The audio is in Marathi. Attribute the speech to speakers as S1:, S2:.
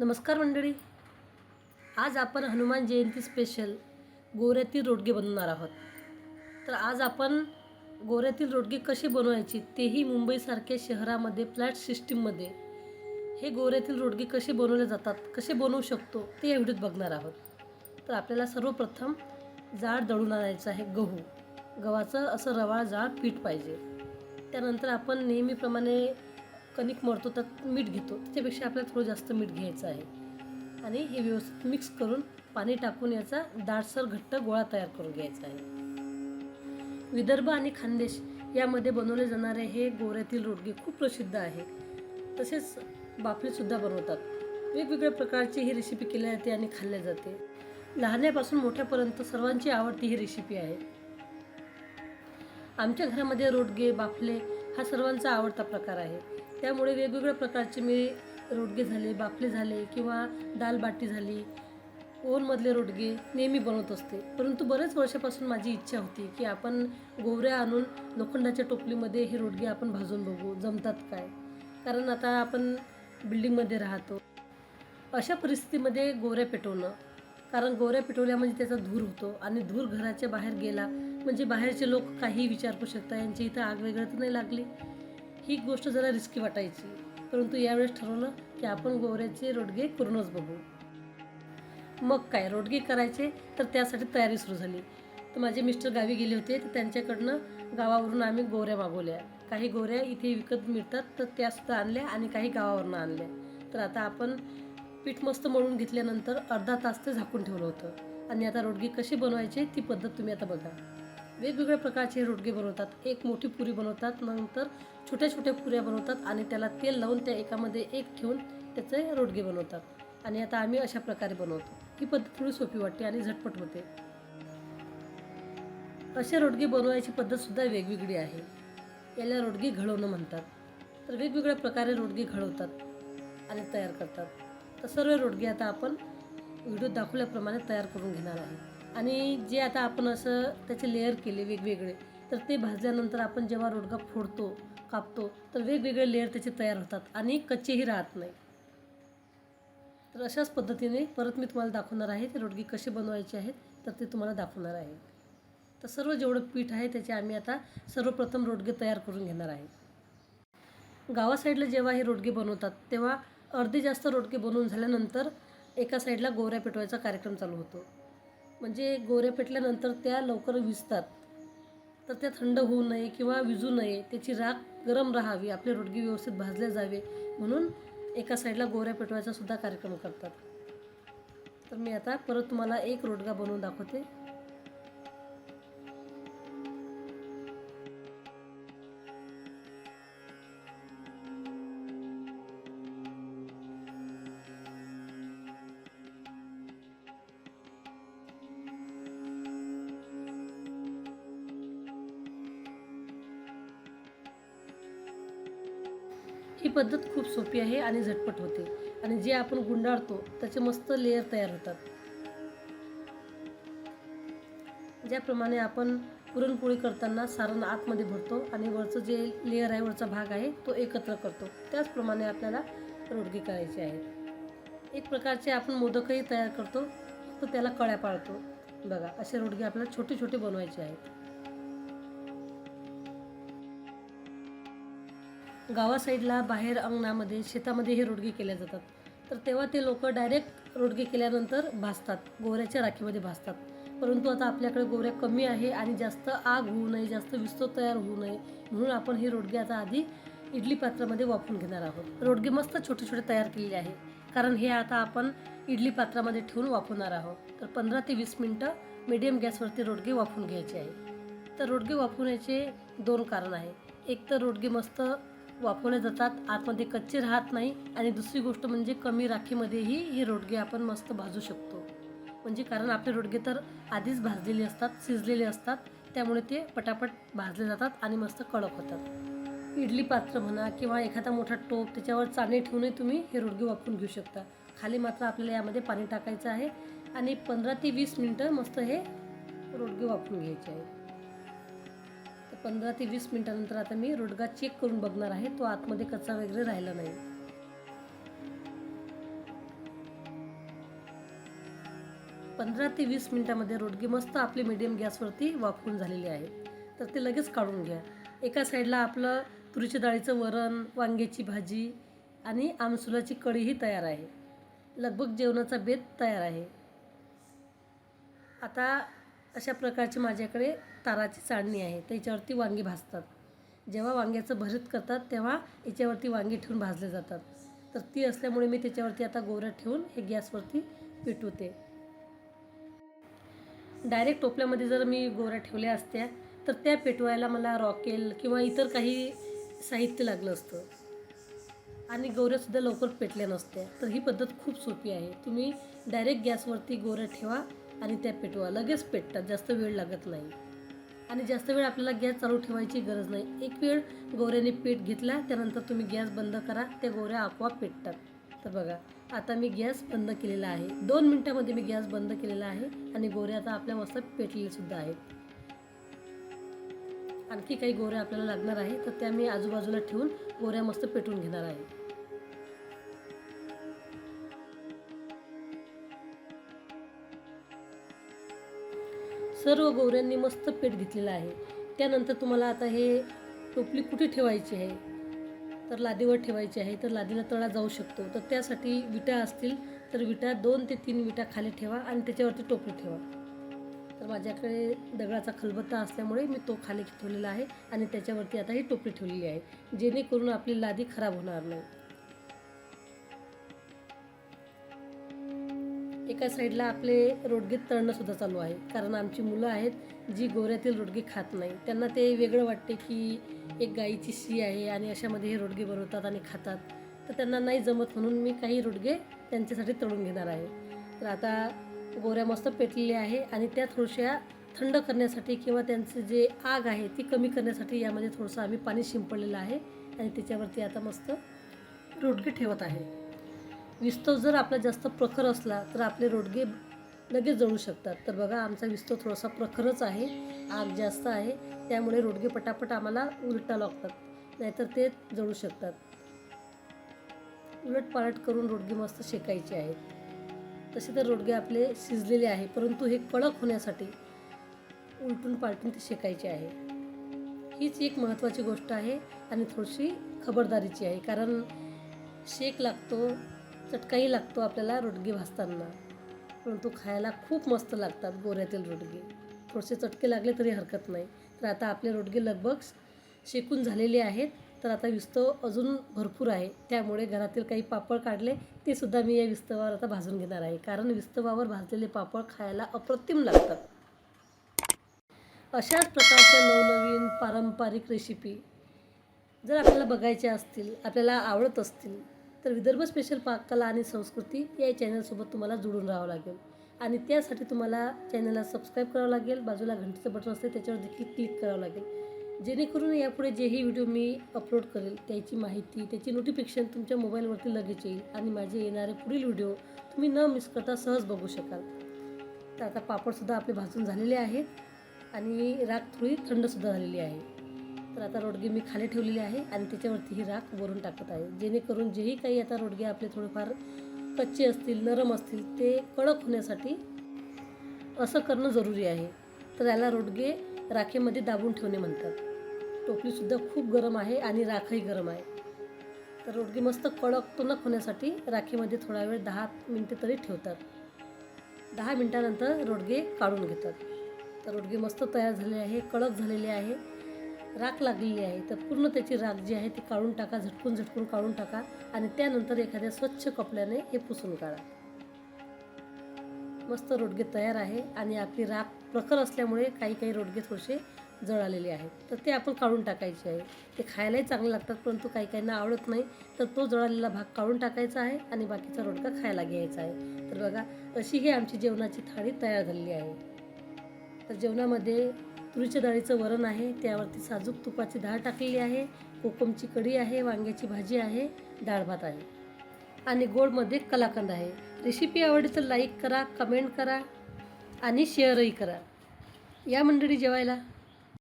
S1: नमस्कार मंडळी. आज आपण हनुमान जयंती स्पेशल गोऱ्यातील रोडगे बनवणार आहोत. तर आज आपण गोऱ्यातील रोडगे कशी बनवायची तेही मुंबईसारख्या शहरामध्ये फ्लॅट सिस्टीममध्ये हे गोऱ्यातील रोडगे कसे बनवले जातात कसे बनवू शकतो ते या व्हिडिओत बघणार आहोत. तर आपल्याला सर्वप्रथम जाड दळून आणायचं आहे गहू. गव्हाचं असं रवाळ जाड पीठ पाहिजे. त्यानंतर आपण नेहमीप्रमाणे कणिक मळतो तर मीठ घेतो. त्याच्यापेक्षा आपल्याला थोडं जास्त मीठ घ्यायचं आहे. आणि हे व्यवस्थित मिक्स करून पाणी टाकून याचा दाटसर घट्ट गोळा तयार करून घ्यायचा आहे. विदर्भ आणि खानदेश यामध्ये बनवले जाणारे हे गोऱ्यातील रोडगे खूप प्रसिद्ध आहे. तसेच बाफलेसुद्धा बनवतात. वेगवेगळ्या प्रकारची ही रेसिपी केली जाते आणि खाल्ल्या जाते. लहानापासून मोठ्यापर्यंत सर्वांची आवडती ही रेसिपी आहे. आमच्या घरामध्ये रोडगे बाफले हा सर्वांचा आवडता प्रकार आहे. त्यामुळे वेगवेगळ्या प्रकारचे मी रोडगे झाले बाफले झाले किंवा दाल बाटी झाली ओनमधले रोडगे नेहमी बनवत असते. परंतु बरेच वर्षापासून माझी इच्छा होती की आपण गोवऱ्या आणून लोखंडाच्या टोपलीमध्ये हे रोडगे आपण भाजून बघू जमतात काय? कारण आता आपण बिल्डिंगमध्ये राहतो. अशा परिस्थितीमध्ये गोऱ्या पेटवणं कारण गोऱ्या पेटवल्या म्हणजे त्याचा धूर होतो आणि धूर घराच्या बाहेर गेला म्हणजे बाहेरचे लोक काही विचार करू शकता यांची इथं आग वेगळं तर नाही लागली. ही गोष्ट जरा रिस्की वाटायची. परंतु यावेळेस ठरवलं की आपण गोवऱ्याचे रोडगे करूनच बघू. मग काय? रोडगे करायचे तर त्यासाठी तयारी सुरू झाली. तर माझे मिस्टर गावी गेले होते तर त्यांच्याकडनं गावावरून आम्ही गोऱ्या मागवल्या. काही गोऱ्या इथे विकत मिळतात तर त्यासुद्धा आणल्या आणि काही गावावरून आणल्या. तर आता आपण पीठ मस्त मळून घेतल्यानंतर अर्धा तास ते झाकून ठेवलं होतं. आणि आता रोडगे कशी बनवायचे ती पद्धत तुम्ही आता बघा. वेगवेगळ्या प्रकारचे रोडगे बनवतात. एक मोठी पुरी बनवतात नंतर छोट्या छोट्या पुऱ्या बनवतात आणि त्याला तेल लावून त्या एकामध्ये एक ठेवून त्याचे रोडगे बनवतात. आणि आता आम्ही अशा प्रकारे बनवतो. ही पद्धत थोडी सोपी वाटते आणि झटपट होते. असे रोडगे बनवायची पद्धतसुद्धा वेगवेगळी आहे. याला रोडगे घडवणं म्हणतात. तर वेगवेगळ्या प्रकारे रोडगे घडवतात आणि तयार करतात. तर सर्व रोडगे आता आपण व्हिडिओ दाखवल्याप्रमाणे तयार करून घेणार आहे. आणि जे आता आपण असं त्याचे लेअर केले वेगवेगळे तर ते भाजल्यानंतर आपण जेव्हा रोडगा फोडतो कापतो तर वेगवेगळे लेअर त्याचे तयार होतात आणि कच्चेही राहत नाही. तर अशाच पद्धतीने परत मी तुम्हाला दाखवणार आहे ते रोडगी कसे बनवायचे आहेत तर ते तुम्हाला दाखवणार आहे. तर सर्व जेवढं पीठ आहे त्याचे आम्ही आता सर्वप्रथम रोडगे तयार करून घेणार आहे. गावा साईडला जेव्हा हे रोडगे बनवतात तेव्हा अर्धे जास्त रोडगे बनवून झाल्यानंतर एका साईडला गोवऱ्या पेटवायचा कार्यक्रम चालू होतो. म्हणजे गोऱ्या पेटल्यानंतर त्या लवकर विजतात. तर त्या थंड होऊ नये किंवा विजू नये त्याची राख गरम राहावी आपले रोडगे व्यवस्थित भाजले जावे म्हणून एका साईडला गोऱ्या पेटवायचा सुद्धा कार्यक्रम करतात. तर मी आता परत तुम्हाला एक रोडगा बनवून दाखवते. ही पद्धत खूप सोपी आहे आणि झटपट होते. आणि जे आपण गुंडाळतो त्याचे मस्त लेअर तयार होतात. ज्याप्रमाणे आपण पुरणपोळी करताना सारण आतमध्ये भरतो आणि वरचं जे लेअर आहे वरचा भाग आहे तो एकत्र करतो. त्याचप्रमाणे आपल्याला रोडगे करायचे आहेत एक प्रकारचे आपण मोदकही तयार करतो तर त्याला कळ्या पाळतो. बघा असे रोडगे आपल्याला छोटे छोटे बनवायचे आहेत. गावा साईडला बाहेर अंगणामध्ये शेतामध्ये हे रोडगे केल्या जातात. तर तेव्हा ते लोक डायरेक्ट रोडगे केल्यानंतर भाजतात गोऱ्याच्या राखीमध्ये भाजतात परंतु आता आपल्याकडे गोऱ्या कमी आहे आणि जास्त आग होऊ नये जास्त विस्तो तयार होऊ नये म्हणून आपण हे रोडगे आता आधी इडली पात्रामध्ये वापरून घेणार आहोत. रोडगे मस्त छोटे छोटे तयार केलेले आहे. कारण हे आता आपण इडली पात्रामध्ये ठेवून वापरणार आहोत. तर पंधरा ते वीस मिनटं मीडियम गॅसवरती रोडगे वापरून घ्यायचे आहे. तर रोडगे वापरण्याचे दोन कारण आहे. एक तर रोडगे मस्त वापरले जातात. आतमध्ये कच्चे राहत नाही आणि दुसरी गोष्ट म्हणजे कमी राखीमध्येही हे रोडगे आपण मस्त भाजू शकतो. म्हणजे कारण आपले रोडगे तर आधीच भाजलेले असतात शिजलेले असतात. त्यामुळे ते पटापट भाजले जातात आणि मस्त कडक होतात. इडली पात्र म्हणा किंवा एखादा मोठा टोप त्याच्यावर चाणे ठेवूनही तुम्ही हे रोडगे वापरून घेऊ शकता. खाली मात्र आपल्याला यामध्ये पाणी टाकायचं आहे आणि पंधरा ते वीस मिनटं मस्त हे रोडगे वापरून घ्यायचे आहे पंधरा ते वीस मिनटानंतर आता मी रोडगा चेक करून बघणार आहे. तो आतमध्ये कचरा वगैरे राहिला नाही. पंधरा ते वीस मिनटामध्ये रोडगी मस्त आपली मिडियम गॅसवरती वापरून झालेली आहे. तर ते लगेच काढून घ्या. एका साईडला आपलं तुरीच्या डाळीचं वरण वांग्याची भाजी आणि आमसुलाची कढीही तयार आहे. लगभग जेवणाचा बेत तयार आहे. आता अशा प्रकारची माझ्याकडे ताराची चाळणी आहे. त्याच्यावरती वांगी भाजतात. जेव्हा वांग्याचं भरीत करतात तेव्हा याच्यावरती वांगी ठेवून भाजले जातात. तर ती असल्यामुळे मी त्याच्यावरती आता गोऱ्या ठेवून हे गॅसवरती पेटवते. डायरेक्ट टोपल्यामध्ये जर मी गोऱ्या ठेवल्या असत्या तर त्या पेटवायला मला रॉकेल किंवा इतर काही साहित्य लागलं असतं. आणि गोऱ्यासुद्धा लवकर पेटल्या नसत्या. तर ही पद्धत खूप सोपी आहे. तुम्ही डायरेक्ट गॅसवरती गोऱ्या ठेवा. आणि त्या पेटवा लगेच पेटतात जास्त वेळ लागत नाही. आणि जास्त वेळ आपल्याला गॅस चालू ठेवायची गरज नाही. एक वेळ गोऱ्याने पेट घेतला त्यानंतर तुम्ही गॅस बंद करा त्या गोऱ्या आपोआप पेटतात. तर बघा आता मी गॅस बंद केलेला आहे. दोन मिनटामध्ये मी गॅस बंद केलेला आहे आणि गोऱ्या आता आपल्या मस्त पेटलेल्या आहेत. आणखी काही गोऱ्या आपल्याला लागणार आहे तर त्या मी आजूबाजूला ठेवून गोऱ्या मस्त पेटून घेणार आहे. सर्व गोऱ्यांनी मस्त पेट घेतलेलं आहे. त्यानंतर तुम्हाला आता हे टोपली कुठे ठेवायची आहे? तर लादीवर ठेवायची आहे. तर लादीला तळा जाऊ शकतो. तर त्यासाठी विटा असतील तर विटा दोन ते तीन विटा खाली ठेवा आणि त्याच्यावरती टोपली ठेवा. तर माझ्याकडे दगडाचा खलबत्ता असल्यामुळे मी तो खाली ठेवलेला आहे आणि त्याच्यावरती आता ही टोपली ठेवलेली आहे. जेणेकरून आपली लादी खराब होणार नाही. एका साईडला आपले रोडगे तळणं सुद्धा चालू आहे. कारण आमची मुलं आहेत जी गोऱ्यातील रोडगे खात नाही. त्यांना ते वेगळं वाटते की एक गाईची शी आहे आणि अशामध्ये हे रोडगे बनवतात आणि खातात. तर त्यांना नाही जमत म्हणून मी काही रोडगे त्यांच्यासाठी तळून घेणार आहे. तर आता गोऱ्या मस्त पेटलेल्या आहे आणि त्या थोड्याशा थंड करण्यासाठी किंवा त्यांचं जे आग आहे ती कमी करण्यासाठी यामध्ये थोडंसं आम्ही पाणी शिंपडलेलं आहे आणि त्याच्यावरती आता मस्त रोडगे ठेवत आहे. विस्तव जर आपला जास्त प्रखर असला तर आपले रोडगे लगेच जळू शकतात. तर बघा आमचा विस्तव थोडासा प्रखरच आहे आग जास्त आहे त्यामुळे रोडगे पटापट आम्हाला उलटा लागतात नाहीतर ते जळू शकतात. उलट पालट करून रोडगे मस्त शेकायचे आहेत. तसे तर रोडगे आपले शिजलेले आहे परंतु हे कडक होण्यासाठी उलटून पालटून ते शेकायचे आहे. हीच एक महत्त्वाची गोष्ट आहे आणि थोडीशी खबरदारीची आहे कारण शेक लागतो चटकाही लागतो आपल्याला रोडगे भाजताना. परंतु खायला खूप मस्त लागतात गोऱ्यातील रोडगे. थोडेसे चटके लागले तरी हरकत नाही. तर आता आपले रोडगे लगभग शेकून झालेले आहेत. तर आता विस्तव अजून भरपूर आहे. त्यामुळे घरातील काही पापड काढले ते सुद्धा मी या विस्तवावर आता भाजून घेणार आहे. कारण विस्तवावर भाजलेले पापड खायला अप्रतिम लागतात. अशाच प्रकारच्या नवनवीन पारंपरिक रेसिपी जर आपल्याला बघायच्या असतील आपल्याला आवडत असतील तर विदर्भ स्पेशल पाककला आणि संस्कृती या चॅनलसोबत तुम्हाला जुळून राहावं लागेल. आणि त्यासाठी तुम्हाला चॅनलला सबस्क्राईब करावं लागेल बाजूला घंटीचं बटन असते त्याच्यावर देखील क्लिक करावं लागेल. जेणेकरून यापुढे जेही व्हिडिओ मी अपलोड करेल त्याची माहिती त्याची नोटिफिकेशन तुमच्या मोबाईलवरती लगेच येईल आणि माझे येणारे पुढील व्हिडिओ तुम्ही न मिस करता सहज बघू शकाल. तर आता पापडसुद्धा आपले भाजून झालेले आहेत आणि राख थोडी थंडसुद्धा झालेली आहे. तर आता रोडगे मी खाली ठेवलेली आहे आणि त्याच्यावरती ही राख वरून टाकत आहे. जेणेकरून जेही काही आता रोडगे आपले थोडेफार कच्चे असतील नरम असतील ते कडक होण्यासाठी असं करणं जरुरी आहे. तर याला रोडगे राखेमध्ये दाबून ठेवणे म्हणतात. टोपलीसुद्धा खूप गरम आहे आणि राखही गरम आहे. तर रोडगे मस्त कडक तुनक होण्यासाठी राखेमध्ये थोडा वेळ दहा मिनटे तरी ठेवतात. दहा मिनटानंतर रोडगे काढून घेतात. तर रोडगे मस्त तयार झाले आहे कडक झालेले आहे. राख लागलेली आहे तर पूर्ण त्याची राख जी आहे ती काढून टाका झटकून झटकून काढून टाका आणि त्यानंतर एखाद्या स्वच्छ कपड्याने हे पुसून काढा. मस्त रोडगे तयार आहे आणि आपली राख प्रखर असल्यामुळे काही काही रोडगे थोडेसे जळालेले आहेत. तर ते आपण काढून टाकायचे आहे. ते खायलाही चांगले लागतात परंतु काही काहींना आवडत नाही. तर तो जळालेला भाग काढून टाकायचा आहे आणि बाकीचा रोडका खायला घ्यायचा आहे. तर बघा अशी ही आमची जेवणाची थाळी तयार झालेली आहे. तर जेवणामध्ये तुरीच्या डाळीचं वरण आहे त्यावरती साजूक तुपाची डाळ टाकलेली आहे कोकमची कढी आहे वांग्याची भाजी आहे डाळ भात आहे. आणि गोडमध्ये कलाकंद आहे. रेसिपी आवडली तर लाईक करा कमेंट करा आणि शेअरही करा. या मंडळी जेवायला.